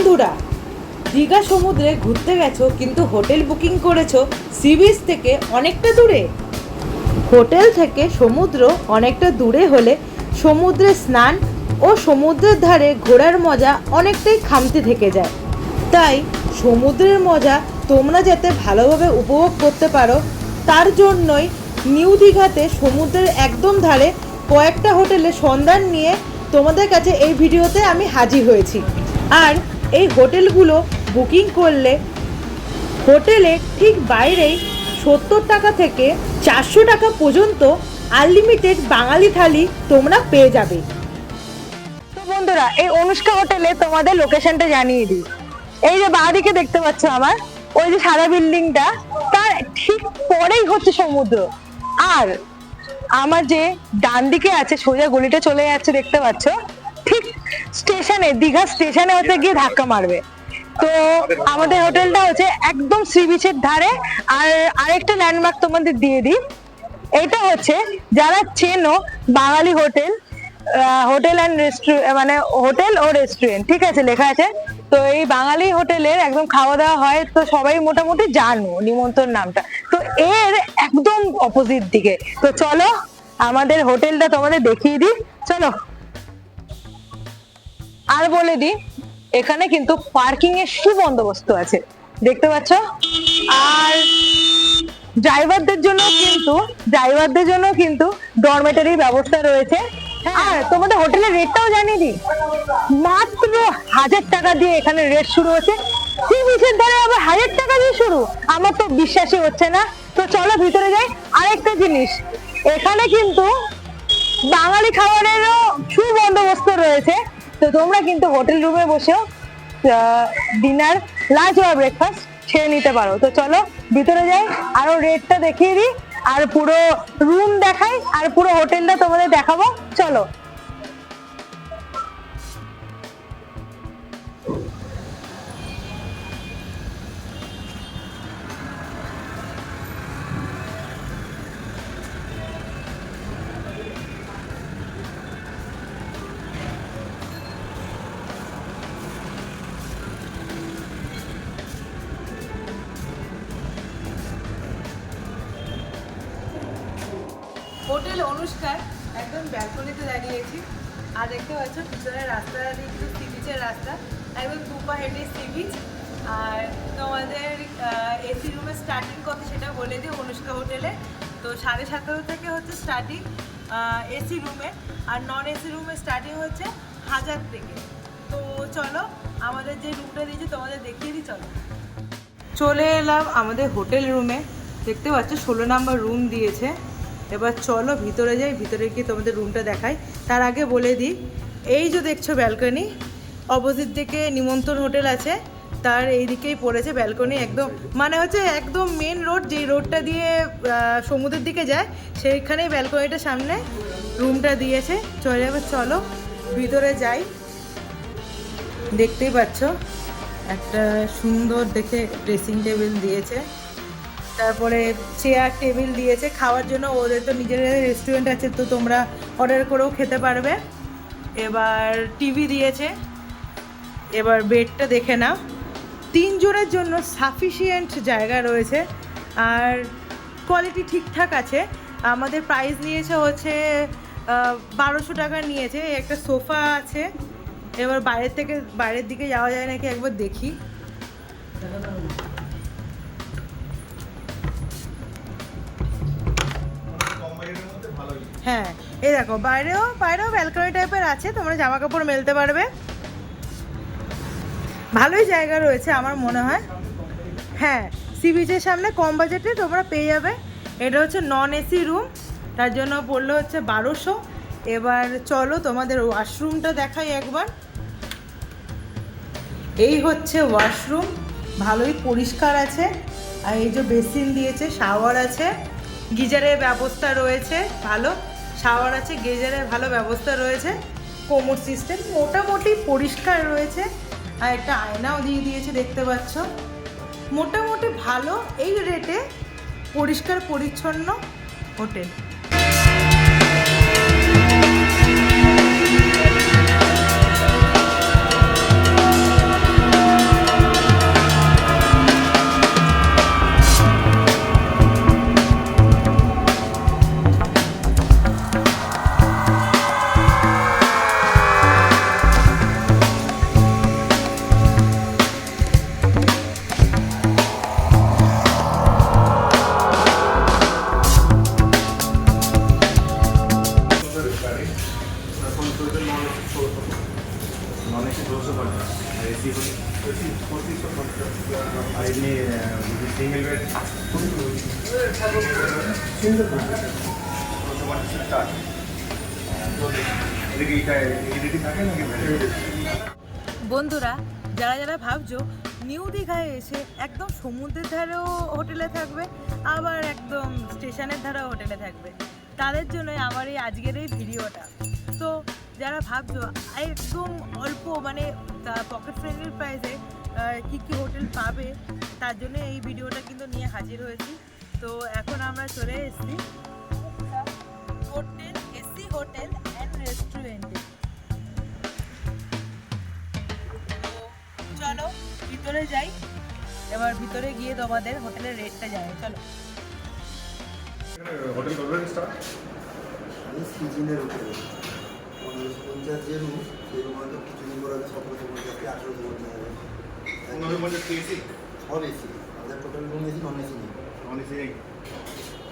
বন্ধুরা, দীঘা সমুদ্রে ঘুরতে গেছো, কিন্তু হোটেল বুকিং করেছ সি বিচ থেকে অনেকটা দূরে? হোটেল থেকে সমুদ্র অনেকটা দূরে হলে সমুদ্রে স্নান ও সমুদ্রের ধারে ঘোরার মজা অনেকটাই খামতি থেকে যায়। তাই সমুদ্রের মজা তোমরা যাতে ভালোভাবে উপভোগ করতে পারো, তার জন্যই নিউ দীঘাতে সমুদ্রের একদম ধারে কয়েকটা হোটেলে সন্ধান নিয়ে তোমাদের কাছে এই ভিডিওতে আমি হাজির হয়েছি। আর এই হোটেলগুলো বুকিং করলে হোটেলে ঠিক বাইরেই সত্তর টাকা থেকে চারশো টাকা পর্যন্ত আনলিমিটেড বাঙালি থালি তোমরা পেয়ে যাবে। তো বন্ধুরা, এই অনুষ্কা হোটেলে তোমাদের লোকেশনটা জানিয়ে দিই। এই যে বাঁদিকে দেখতে পাচ্ছ আমার, ওই যে সাদা বিল্ডিংটা, তার ঠিক পরেই হচ্ছে সমুদ্র। আর আমার যে ডান দিকে আছে সোজা গলিটা চলে যাচ্ছে দেখতে পাচ্ছ স্টেশনে, দীঘা স্টেশনে হচ্ছে গিয়ে ধাক্কা মারবে। তো আমাদের হোটেলটা হচ্ছে একদম সি বিচের ধারে। আর আরেকটা ল্যান্ডমার্ক তোমাদের দিয়ে দিই। এটা হচ্ছে যারা চেনো Bangali hotel hotel and restaurant মানে হোটেল ও রেস্টুরেন্ট ঠিক আছে, লেখা আছে। তো এই বাঙালি হোটেলের একদম খাওয়া দাওয়া হয়, তো সবাই মোটামুটি জানো নিমন্ত্রণ নামটা। তো এর একদম অপোজিট দিকে। তো চলো, আমাদের হোটেলটা তোমাদের দেখিয়ে দিই। চলো। আর বলে দিই এখানে কিন্তু পার্কিং এর সুবন্দোবস্ত আছে? দেখতে পাচ্ছ? আর ড্রাইভারদের জন্য কিন্তু ড্রাইভারদের জন্য কিন্তু ডরমেটারির ব্যবস্থা রয়েছে। আর তোমাদের হোটেলের রেটটাও জানিয়ে দিই। মাত্র হাজার টাকা দিয়ে এখানে রেট শুরু হচ্ছে। সি বিচের ধারে আবার হাজার টাকা দিয়ে শুরু? আমার তো বিশ্বাসই হচ্ছে না। তো চলো ভিতরে যাই। আরেকটা জিনিস এখানে কিন্তু বাঙালি খাবারেরও সুবন্দোবস্ত রয়েছে? তো তোমরা কিন্তু হোটেল রুমে বসেও ডিনার লাঞ্চ বা ব্রেকফাস্ট খেয়ে নিতে পারো। তো চলো, ভিতরে যাই, আরও রেটটা দেখিয়ে দিই, আর পুরো রুম দেখাই, আর পুরো হোটেলটা তোমাদের দেখাবো। চলো। হোটেল অনুষ্ঠান একদম ব্যালকনিতে দাঁড়িয়েছি। আর দেখতে পাচ্ছ, পিছনের রাস্তা কিন্তু সি বিচের রাস্তা। একদম দুপা হেঁটে সি বিচ আর তোমাদের এসি রুমের স্টার্টিং কত সেটা বলে দিই অনুষ্কা হোটেলে। তো সাড়ে সতেরো থেকে হচ্ছে স্টার্টিং এসি রুমে আর নন এসি রুমে স্টার্টিং হচ্ছে হাজার থেকে। তো চলো, আমাদের যে রুমটা দিয়েছি, তোমাদের দেখিয়ে দিই, চলো। চলে এলাম আমাদের হোটেল রুমে দেখতে পাচ্ছ, ষোলো নাম্বার রুম দিয়েছে। এবার চলো ভিতরে যাই, ভিতরে গিয়ে তোমাদের রুমটা দেখাই। তার আগে বলে দিই, এই যে দেখছ ব্যালকনি অপোজিট দিকে নিমন্ত্রণ হোটেল আছে, তার এই দিকেই পড়েছে ব্যালকনি একদম মানে হচ্ছে একদম মেন রোড যেই রোডটা দিয়ে সমুদ্রের দিকে যায়, সেইখানেই ব্যালকনিটা সামনে রুমটা দিয়েছে। চলে এবার চলো, ভিতরে যাই। দেখতেই পাচ্ছ, একটা সুন্দর দেখে ড্রেসিং টেবিল দিয়েছে। তারপরে চেয়ার টেবিল দিয়েছে, খাওয়ার জন্য ওদের তো নিজেদের রেস্টুরেন্ট আছে, তো তোমরা অর্ডার করেও খেতে পারবে। এবার টিভি দিয়েছে, এবার বেডটা দেখে নাও। তিনজনের জন্য সাফিসিয়েন্ট জায়গা রয়েছে, আর কোয়ালিটি ঠিকঠাক আছে। আমাদের প্রাইস নিয়েছে হচ্ছে বারোশো টাকা নিয়েছে, একটা সোফা আছে। এবার বাইরের থেকে, বাইরের দিকে যাওয়া যায় নাকি একবার দেখি। হ্যাঁ এই দেখো, বাইরেও বাইরেও ব্যালকনি টাইপের আছে, তোমরা জামা কাপড় মেলতে পারবে। ভালোই জায়গা রয়েছে আমার মনে হয়। হ্যাঁ সি বিচের সামনে কম বাজেটে তোমরা পেয়ে যাবে। এটা হচ্ছে নন এসি রুম তার জন্য পড়ল হচ্ছে বারোশো। এবার চলো তোমাদের ওয়াশরুমটা দেখাই একবার। এই হচ্ছে ওয়াশরুম ভালোই পরিষ্কার আছে। আর এই যে বেসিন দিয়েছে শাওয়ার আছে। গিজারের ব্যবস্থা রয়েছে, ভালো। শাওয়ার আছে, গেজারের ভালো ব্যবস্থা রয়েছে, কোমর সিস্টেম মোটামুটি পরিষ্কার রয়েছে, আর একটা আয়নাও দিয়ে দিয়েছে দেখতে পাচ্ছ। মোটামুটি ভালো, এই রেটে পরিষ্কার পরিচ্ছন্ন হোটেল। বন্ধুরা, যারা যারা ভাবছ, নিউ দীঘায় এসে একদম সমুদ্রের ধারেও হোটেলে থাকবে, আবার একদম স্টেশনের ধারেও হোটেলে থাকবে, তাদের জন্য আমার এই আজকের এই ভিডিওটা। তো যারা ভাবছ একদম অল্প মানে পকেট ফ্রেন্ডলি প্রাইসে কী কী হোটেল পাবে তার জন্য এই ভিডিওটা কিন্তু নিয়ে হাজির হয়েছি। তো এখন আমরা চলে এসেছি হোটেল এসি হোটেল অ্যান্ড রেস্টুরেন্টে চলো ভিতরে যাই। এবার ভিতরে গিয়ে তোমাদের হোটেলের রেটটা জানাই। চলো। হোটেল উপরে পঞ্চাশ যে রুম সেই রুম হয়তো কিছুদিন পর হবে সতেরোশো পঞ্চাশ কি আঠেরোশো পঞ্চাশ হবে পনেরো পঞ্চাশ এসি সব এসি আমাদের total room AC non AC নেই নন এসি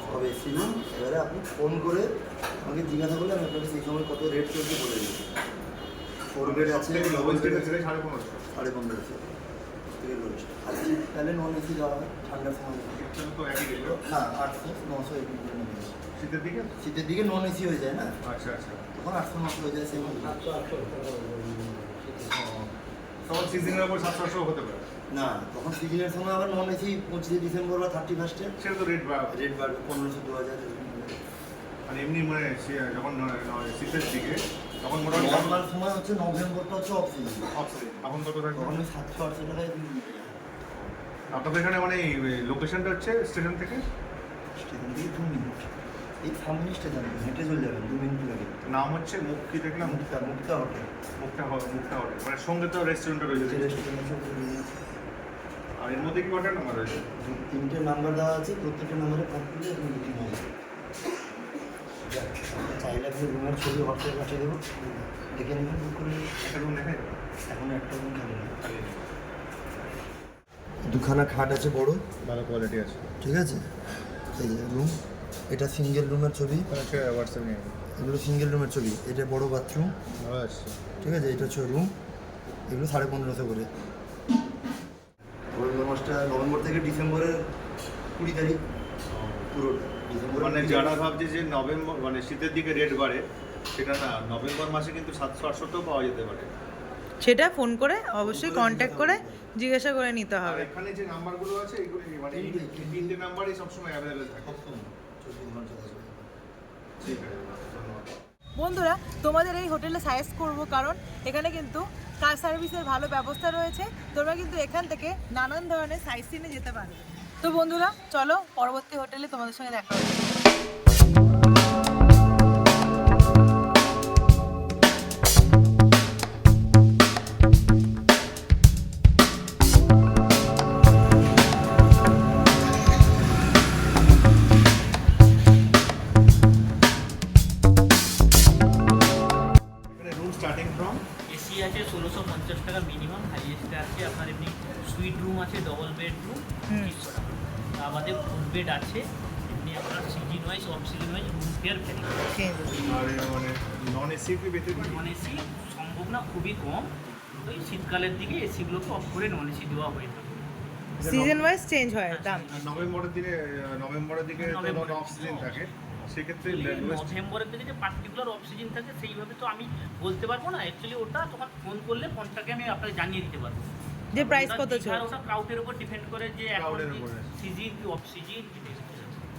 সব এসি রুম এবারে আপনি ফোন করে আমাকে জিজ্ঞাসা করলে আমি আপনাকে সেই সময় কত রেট চলছে বলে দিচ্ছি ফোর বেড আছে সাড়ে পনেরোশো সাড়ে পনেরোশো থেকে লোয়েস্ট তাহলে নন এসি যাওয়া হয় ঠান্ডার সময় তো একই না আটশো নশো করে শীতের দিকে? শীতের দিকে নন এসি হয়ে যায় না? আচ্ছা আচ্ছা। তখন আটশো নশো হয়ে যায় সেই তখন সিজনের উপর সাতশো আটশো হতে পারে। না তখন সিজনের সময় আবার নন এসি পঁচিশে ডিসেম্বর বা থার্টি ফার্স্টে সেটা তো রেট বাড়বে। রেট বাড়বে পনেরোশো দু হাজার আর এমনি মানে সে- যখন শীতের দিকে তখন মোটামুটি নর্মাল সময় হচ্ছে নভেম্বরটা হচ্ছে অফ সিজন অফসিজন তখন কত থাকবে তখন সাতশো আটশো টাকায় আপনাদের এখানে মানে লোকেশনটা হচ্ছে স্টেশন থেকে? স্টেশন থেকে দু মিনিট। এই সামনে স্টেশন হেঁটে চলে যাবেন দু মিনিট লাগে। নাম হচ্ছে কি দেখলাম। মুক্তা মুক্তা হোটেল হ- মুখটা হোটেল মানে সঙ্গে তো রেস্টুরেন্টটা রয়েছে রেস্টুরেন্ট আর এর মধ্যে কি কটার নাম্বার রয়েছে? তিনটে নাম্বার দেওয়া আছে প্রত্যেকটা নাম্বারে ফোন করলে আপনি বুকিং হবে? চাইলে আপনি রুমের ছবি হোয়াটসঅ্যাপ পাঠিয়ে দেবো। দেখে নেবেন বুক করে একটা রুম দেখে এখন একটা রুম খালি নেই। দুখানা খাট আছে বড়। ভালো কোয়ালিটি আছে। ঠিক আছে? এই রুম এটা সিঙ্গেল রুমের ছবি। এগুলো সিঙ্গেল রুমের ছবি। এটা বড় বাথরুম ভালো আসছে ঠিক আছে? এটা হচ্ছে রুম এগুলো সাড়ে পনেরোশো করে। নভেম্বর মাসটা নভেম্বর থেকে ডিসেম্বরের কুড়ি তারিখ। পুরো ডিসেম্বর মানে যারা ভাবছে যে নভেম্বর মানে শীতের দিকে রেট বাড়ে সেটা না। নভেম্বর মাসে কিন্তু সাতশো আটশোতেও পাওয়া যেতে পারে। সেটা ফোন করে অবশ্যই কন্ট্যাক্ট করে জিজ্ঞাসা করে নিতে হবে। এখানে যে নাম্বারগুলো আছে এগুলো মানে তিনটে নাম্বারই সবসময় অ্যাভেলেবেল থাকে। ঠিক আছে বন্ধুরা তোমাদের এই হোটেলে সাজেস্ট করব কারণ এখানে কিন্তু কার সার্ভিসের ভালো ব্যবস্থা রয়েছে। তোমরা কিন্তু এখান থেকে নানান ধরনের সাইট সিনে যেতে পারবে। তো বন্ধুরা চলো পরবর্তী হোটেলে তোমাদের সঙ্গে দেখা হবে। এমনি সুইট রুম আছে ডবল বেডরুম। পঁচিশশো টাকা। তার বাদে ফুল বেড আছে এমনি আপনার season wise off season wise room fare ফেলে আর নন এসি নন এসি সম্ভব না খুবই কম। ওই শীতকালের দিকে এসিগুলোকে অফ করে নন এসি দেওয়া হয়ে থাকে। সিজন ওয়াইজ চেঞ্জ হয় দাম। নভেম্বরের দিকে নভেম্বরের দিকে অফ সিজন থাকে সেক্ষেত্রে নভেম্বরের দিকে যে পার্টিকুলার অফ সিজন থাকে সেইভাবে তো আমি বলতে পারব না। অ্যাকচুয়ালি ওটা তখন ফোন করলে ফোনটাকে আমি আপনাকে জানিয়ে দিতে পারব। যে প্রাইস কত ছিল? ওটা ক্রাউডের উপর ডিপেন্ড করে যে Crowd-এর উপরে। সিজন কি অফ সিজন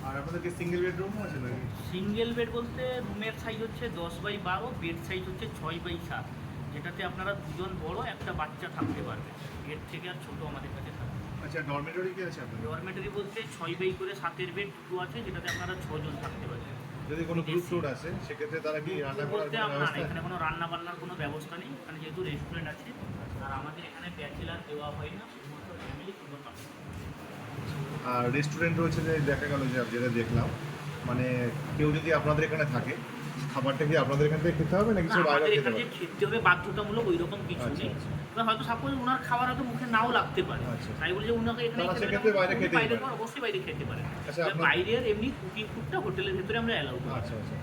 আর আপনাদের কি সিঙ্গেল বেডরুম আছে নাকি? সিঙ্গেল বেড বলতে রুমের সাইজ হচ্ছে দশ বাই বারো বেড সাইজ হচ্ছে ছয় বাই সাত। যেটাতে আপনারা দুজন বড় একটা বাচ্চা থাকতে পারবে। এর থেকে আর ছোট আমাদের কাছে থাকবে আচ্ছা ডরমেটরি কি আছে আপনাদের? ডরমেটারি বলতে ছয় বাই করে সাতের বেড দুটো আছে যেটাতে আপনারা ছজন থাকতে পারবেন। যদি কোনো গ্রুপ ট্যুর আছে সেক্ষেত্রে তারা কি রান্না করার ব্যবস্থা? এখানে কোনো রান্না বান্নার কোনো ব্যবস্থা নেই। এখানে যেহেতু রেস্টুরেন্ট আছে আর আমাদের এখানে ব্যাচেলার দেওয়া হয় না শুধুমাত্র ফ্যামিলি কিংবা। আর রেস্টুরেন্ট রয়েছে যে দেখা গেল যে যেটা দেখলাম মানে কেউ যদি আপনাদের এখানে থাকে খাবারটা কি আপনাদের এখান থেকে খেতে হবে নাকি বাইরে খেতে হবে খেতে হবে বাধ্যতামূলক ওই রকম কিছু আচ্ছা, নেই আচ্ছা। হয়তো সাপোজ ওনার খাবার হয়তো মুখে নাও লাগতে পারে আচ্ছা। তাই বলে যে ওনাকে এখানে খেতে বাইরে খেতেই বাইরে পারে। অবশ্যই বাইরে খেতে পারে আচ্ছা, বাইরের এমনি কুকিং ফুডটা হোটেলের ভেতরে আমরা অ্যালাউ করি আচ্ছা আচ্ছা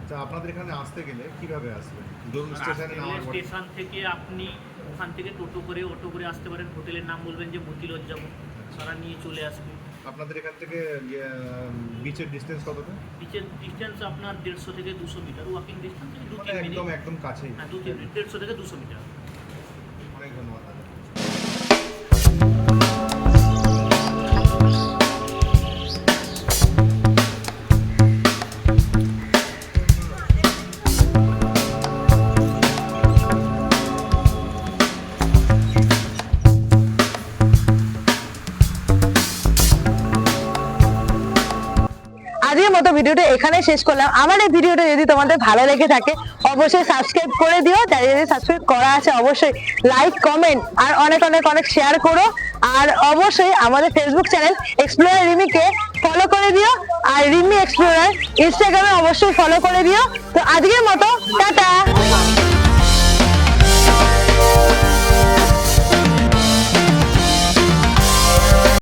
আচ্ছা আপনাদের এখানে আসতে গেলে কীভাবে আসবেন ধরুন স্টেশনে স্টেশন থেকে আপনি ওখান থেকে টোটো করে অটো করে আসতে পারেন। হোটেলের নাম বলবেন যে মতিলজ যাব। সারা নিয়ে চলে আসবে। আপনাদের এখান থেকে বিচের ডিস্টেন্স কতটা? বিচের ডিস্টেন্স আপনার দেড়শো থেকে দুশো মিটার ওয়াকিং ডিস্টেন্স দু তিন মিনিট একদম একদম কাছেই। হ্যাঁ দু তিন দেড়শো থেকে দুশো মিটার এখানে শেষ করলাম। আমার এই ভিডিওটা যদি তোমাদের ভালো লেগে থাকে, অবশ্যই সাবস্ক্রাইব করে দিও। যারা যদি সাবস্ক্রাইব করা আছে, অবশ্যই লাইক কমেন্ট আর অনেক অনেক অনেক শেয়ার করো। আর অবশ্যই আমাদের ফেসবুক চ্যানেল এক্সপ্লোরার রিমিকে ফলো করে দিও। আর রিমি এক্সপ্লোরার ইনস্টাগ্রামে অবশ্যই ফলো করে দিও। তো আজকের মতো, টাটা!